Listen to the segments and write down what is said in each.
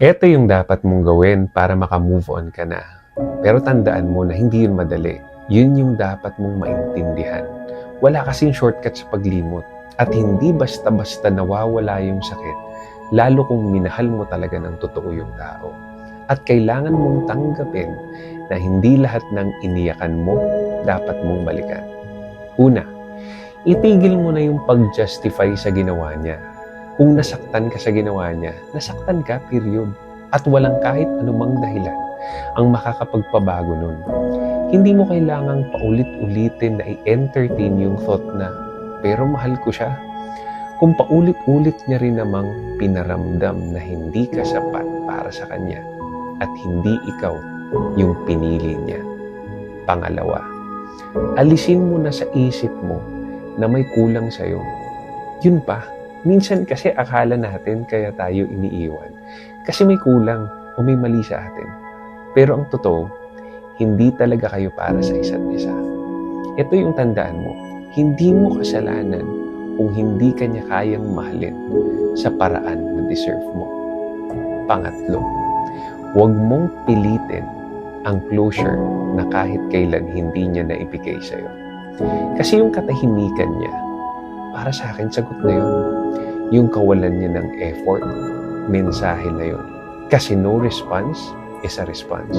Ito yung dapat mong gawin para makamove on ka na. Pero tandaan mo na hindi yun madali. Yun yung dapat mong maintindihan. Wala kasing shortcut sa paglimot. At hindi basta-basta nawawala yung sakit, lalo kung minahal mo talaga ng totoo yung tao. At kailangan mong tanggapin na hindi lahat ng iniyakan mo dapat mong balikan. Una, itigil mo na yung pag-justify sa ginawa niya. Kung nasaktan ka sa ginawa niya, nasaktan ka, period. At walang kahit anumang dahilan ang makakapagpabago nun. Hindi mo kailangang paulit-ulitin na i-entertain yung thought na, pero mahal ko siya. Kung paulit-ulit niya rin namang pinaramdam na hindi ka sapat para sa kanya at hindi ikaw yung pinili niya. Pangalawa, alisin mo na sa isip mo na may kulang sa'yo. Yun pa, minsan kasi akala natin kaya tayo iniiwan. Kasi may kulang o may mali sa atin. Pero ang totoo, hindi talaga kayo para sa isa't isa. Ito yung tandaan mo, hindi mo kasalanan kung hindi ka niya kayang mahalin sa paraan na deserve mo. Pangatlo, huwag mong pilitin ang closure na kahit kailan hindi niya naibigay sa'yo. Kasi yung katahimikan niya, para sa akin, sagot na yun. Yung kawalan niya ng effort, mensahe na yun. Kasi no response is a response.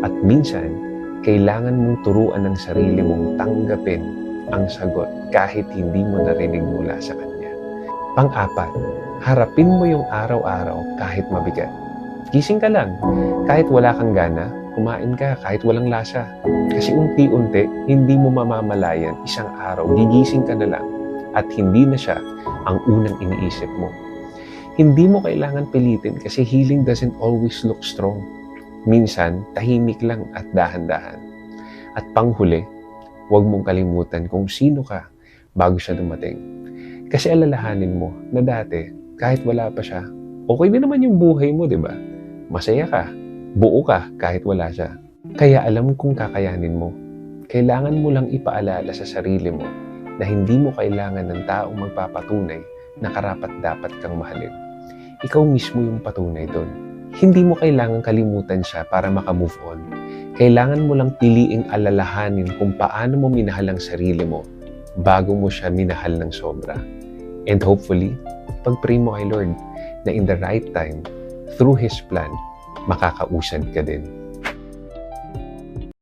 At minsan, kailangan mong turuan ng sarili mong tanggapin ang sagot kahit hindi mo narinig mula sa kanya. Pang-apat, harapin mo yung araw-araw kahit mabigat. Gising ka lang, kahit wala kang gana, kumain ka kahit walang lasa. Kasi unti-unti, hindi mo mamamalayan isang araw, gigising ka na lang at hindi na siya ang unang iniisip mo. Hindi mo kailangan pilitin kasi healing doesn't always look strong. Minsan, tahimik lang at dahan-dahan. At panghuli, huwag mong kalimutan kung sino ka bago siya dumating. Kasi alalahanin mo na dati, kahit wala pa siya, okay din naman yung buhay mo, di ba? Masaya ka, buo ka kahit wala siya. Kaya alam kong kakayanin mo. Kailangan mo lang ipaalala sa sarili mo na hindi mo kailangan ng taong magpapatunay na karapat dapat kang mahalin. Ikaw mismo yung patunay doon. Hindi mo kailangan kalimutan siya para makamove on. Kailangan mo lang piliing alalahanin kung paano mo minahal ang sarili mo bago mo siya minahal ng sobra. And hopefully, pag-pray mo kay Lord na in the right time, through His plan, makakausad ka din.